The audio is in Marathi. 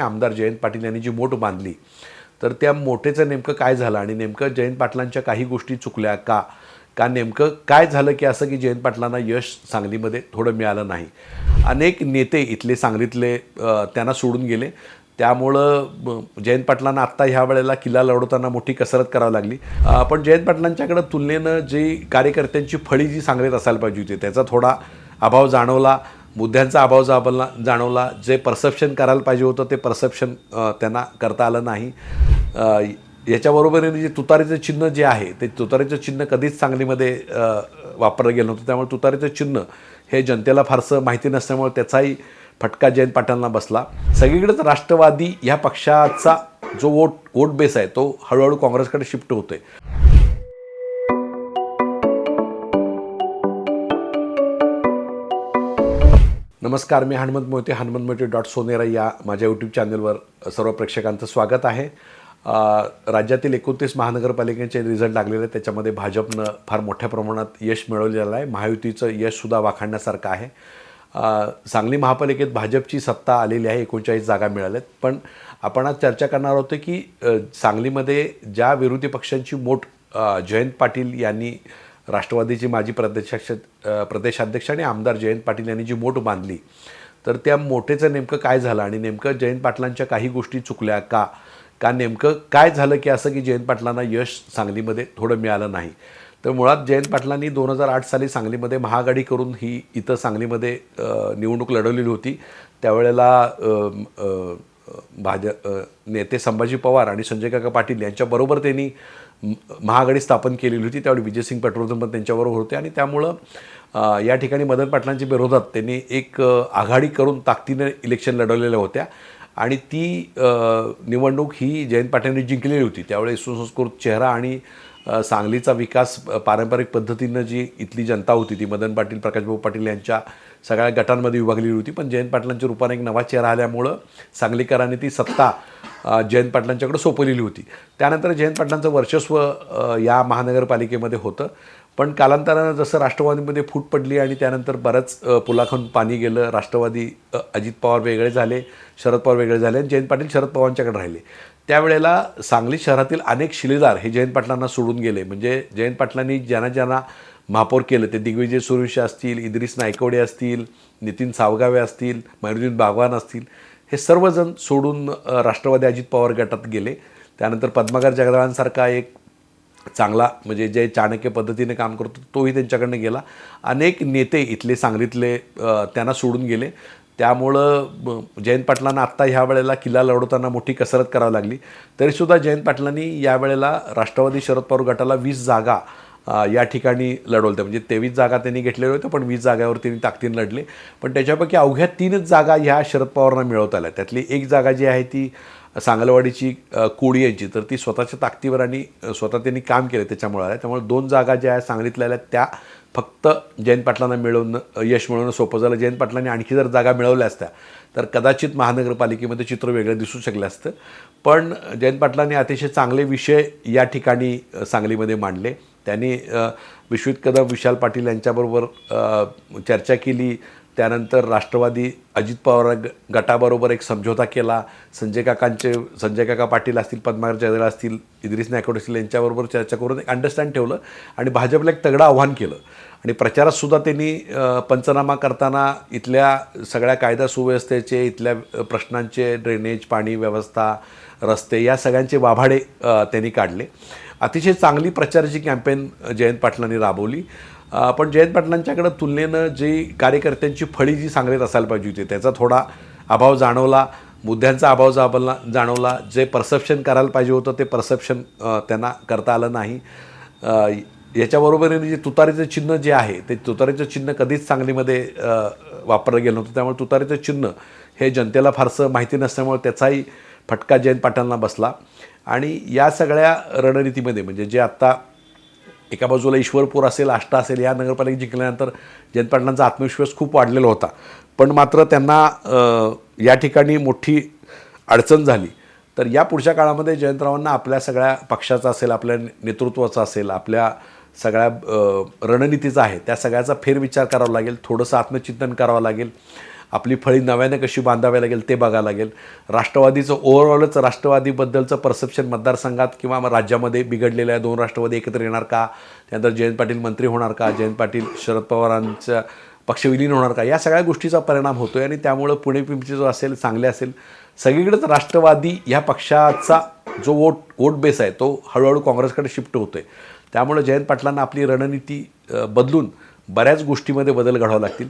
आमदार जयंत पाटील यांनी जी मोठ बांधली तर त्या मोठेचं नेमकं काय झालं आणि नेमकं जयंत पाटलांच्या काही गोष्टी चुकल्या का? का नेमकं काय झालं की असं की जयंत पाटलांना यश सांगलीमध्ये थोडं मिळालं नाही? अनेक नेते इथले सांगलीतले त्यांना सोडून गेले. त्यामुळं जयंत पाटलांना आत्ता ह्या वेळेला किल्ला लढवताना मोठी कसरत करावी लागली. पण जयंत पाटलांच्याकडं तुलनेनं जी कार्यकर्त्यांची फळी जी सांगलीत असायला पाहिजे होती त्याचा थोडा अभाव जाणवला. मुद्द्यांचा अभाव जाबला जाणवला. जे परसेप्शन करायला पाहिजे होतं ते परसेप्शन त्यांना करता आलं नाही. याच्याबरोबरीने जे तुतारीचं चिन्ह जे आहे ते तुतारीचं चिन्ह कधीच सांगलीमध्ये वापरलं गेलं नव्हतं. त्यामुळे तुतारीचं चिन्ह हे जनतेला फारसं माहिती नसल्यामुळे त्याचाही फटका जयंत पाटलांना बसला. सगळीकडेच राष्ट्रवादी ह्या पक्षाचा जो वोट वोट बेस आहे तो हळूहळू काँग्रेसकडे शिफ्ट होतोय. नमस्कार मी हनुमंत मोहिते हनुमंत मोहिते डॉट सोनेरा या माझ्या यूट्यूब चॅनलवर सर्व प्रेक्षकांचं स्वागत आहे. राज्यातील एकोणतीस महानगरपालिकेचे रिझल्ट लागलेले आहेत. त्याच्यामध्ये भाजपनं फार मोठ्या प्रमाणात यश मिळवलेलं आहे. महायुतीचं यशसुद्धा वाखाणण्यासारखं आहे. सांगली महापालिकेत भाजपची सत्ता आलेली आहे. एकोणचाळीस जागा मिळाल्यात. पण आपण आज चर्चा करणार होतो की सांगलीमध्ये ज्या विरोधी पक्षांची मोठ जयंत पाटील यांनी राष्ट्रवादीचे माजी प्रदेशाध्यक्ष प्रदेशाध्यक्ष आणि आमदार जयंत पाटील यांनी जी मोठ बांधली तर त्या मोठेचं नेमकं काय झालं आणि नेमकं जयंत पाटलांच्या काही गोष्टी चुकल्या का? का नेमकं काय झालं की असं की जयंत पाटलांना यश सांगलीमध्ये थोडं मिळालं नाही? तर मुळात जयंत पाटलांनी दोन हजार आठ साली सांगलीमध्ये महाआघाडी करून ही इथं सांगलीमध्ये निवडणूक लढवलेली होती. त्यावेळेला भाज नेते संभाजी पवार आणि संजय काका पाटील यांच्याबरोबर त्यांनी महाआघाडी स्थापन केलेली होती त्यावेळी विजयसिंग पेट्रोलियम पण त्यांच्याबरोबर होते आणि त्यामुळं या ठिकाणी मदन पाटलांच्या विरोधात त्यांनी एक आघाडी करून ताकदीनं इलेक्शन लढवलेल्या होत्या. आणि ती निवडणूक ही जयंत पाटलांनी जिंकलेली होती. त्यावेळी सुसंस्कृत चेहरा आणि सांगलीचा विकास पारंपरिक पद्धतीनं जी इथली जनता होती ती मदन पाटील प्रकाशभाऊ पाटील यांच्या सगळ्या गटांमध्ये विभागलेली होती. पण जयंत पाटलांच्या रूपाने एक नवा चेहरा आल्यामुळं सांगलीकरांनी ती सत्ता जयंत पाटलांच्याकडे सोपवलेली होती. त्यानंतर जयंत पाटलांचं वर्चस्व या महानगरपालिकेमध्ये होतं. पण कालांतरानं जसं राष्ट्रवादीमध्ये फूट पडली आणि त्यानंतर बरंच अ, पाणी गेलं राष्ट्रवादी अजित पवार वेगळे झाले शरद पवार वेगळे झाले आणि जयंत पाटील शरद पवारांच्याकडे राहिले. त्यावेळेला सांगली शहरातील अनेक शिलेदार हे जयंत पाटलांना सोडून गेले. म्हणजे जयंत पाटलांनी ज्यांना ज्यांना महापौर केलं ते दिग्विजय सुरेश असतील इद्रिस नायकवडे असतील नितीन सावगावे असतील मयुरुद्दीन बागवान असतील हे सर्वजण सोडून राष्ट्रवादी अजित पवार गटात गेले. त्यानंतर पद्माकर जगदाळांसारखा एक चांगला म्हणजे जे चाणक्य पद्धतीने काम करतो तोही त्यांच्याकडनं गेला. अनेक नेते इथले सांगलीतले त्यांना सोडून गेले. त्यामुळं जयंत पाटलांना आत्ता ह्या वेळेला किल्ला लढवताना मोठी कसरत करावी लागली. तरीसुद्धा जयंत पाटलांनी या वेळेला राष्ट्रवादी शरद पवार गटाला वीस जागा या ठिकाणी लढवल्या म्हणजे तेवीस जागा त्यांनी घेतलेल्या होत्या पण वीस जागावर त्यांनी ताकदीनं लढले. पण त्याच्यापैकी अवघ्या तीनच जागा ह्या शरद पवारांना मिळवता आल्या. त्यातली एक जागा जी आहे ती सांगलवाडीची कोळी यांची. तर ती स्वतःच्या ताकदीवर आणि स्वतः त्यांनी काम केलं त्याच्यामुळे आल्या. त्यामुळे दोन जागा ज्या आहेत सांगलीतल्या आल्या त्या फक्त जयंत पाटलांना मिळवणं यश मिळवणं सोपं झालं. जयंत पाटलांनी आणखी जर जागा मिळवल्या असत्या तर कदाचित महानगरपालिकेमध्ये चित्र वेगळं दिसू शकलं असतं. पण जयंत पाटलांनी अतिशय चांगले विषय या ठिकाणी सांगलीमध्ये मांडले. त्यांनी अ, विश्वित कदम विशाल पाटील यांच्याबरोबर चर्चा केली. त्यानंतर राष्ट्रवादी अजित पवार गटाबरोबर एक समझोता केला. संजय काकांचे संजय काका पाटील असतील पद्माकर जयदळ असतील इद्रिस नायकोड असतील यांच्याबरोबर चर्चा करून एक अंडरस्टँड ठेवलं आणि भाजपला एक तगडं आव्हान केलं. आणि प्रचारातसुद्धा त्यांनी पंचनामा करताना इथल्या सगळ्या कायदा सुव्यवस्थेचे इथल्या प्रश्नांचे ड्रेनेज पाणी व्यवस्था रस्ते या सगळ्यांचे वाभाडे त्यांनी काढले. अतिशय चांगली प्रचाराची कॅम्पेन जयंत पाटलांनी राबवली. पण जयंत पाटलांच्याकडं तुलनेनं जी कार्यकर्त्यांची फळी जी सांगलीत असायला पाहिजे होती त्याचा थोडा अभाव जाणवला. मुद्द्यांचा अभाव जाबला जाणवला. जे परसेप्शन करायला पाहिजे होतं ते परसेप्शन त्यांना करता आलं नाही. याच्याबरोबरीने जे तुतारीचं चिन्ह जे आहे ते तुतारीचं चिन्ह कधीच सांगलीमध्ये वापरलं गेलं नव्हतं. त्यामुळे तुतारीचं चिन्ह हे जनतेला फारसं माहिती नसल्यामुळे त्याचाही फटका जयंत पाटलांना बसला. आणि या सगळ्या रणनीतीमध्ये म्हणजे जे आत्ता एका बाजूला ईश्वरपूर असेल आष्टा असेल या नगरपालिका जिंकल्यानंतर जयंत पाटलांचा आत्मविश्वास खूप वाढलेला होता. पण मात्र त्यांना या ठिकाणी मोठी अडचण झाली. तर या पुढच्या काळामध्ये जयंतरावांना आपल्या सगळ्या पक्षाचा असेल आपल्या नेतृत्वाचा असेल आपल्या सगळ्या रणनीतीचा आहे त्या सगळ्याचा फेरविचार करावा लागेल थोडंसं आत्मचिंतन करावं लागेल. आपली फळी नव्याने कशी बांधावी लागेल ते बघावं लागेल. राष्ट्रवादीचं ओव्हरऑलच राष्ट्रवादीबद्दलचं परसेप्शन मतदारसंघात किंवा राज्यामध्ये बिघडलेलं आहे दोन राष्ट्रवादी एकत्र येणार का? त्यानंतर जयंत पाटील मंत्री होणार का? जयंत पाटील शरद पवारांच्या पक्ष विलीन होणार का? या सगळ्या गोष्टीचा परिणाम होतो आहे आणि त्यामुळं पुणे पिंपरी जो असेल चांगले असेल सगळीकडेच राष्ट्रवादी ह्या पक्षाचा जो वोट वोट बेस आहे तो हळूहळू काँग्रेसकडे शिफ्ट होतो आहे त्यामुळे जयंत पाटलांना आपली रणनीती बदलून बऱ्याच गोष्टीमध्ये बदल घडावं लागतील.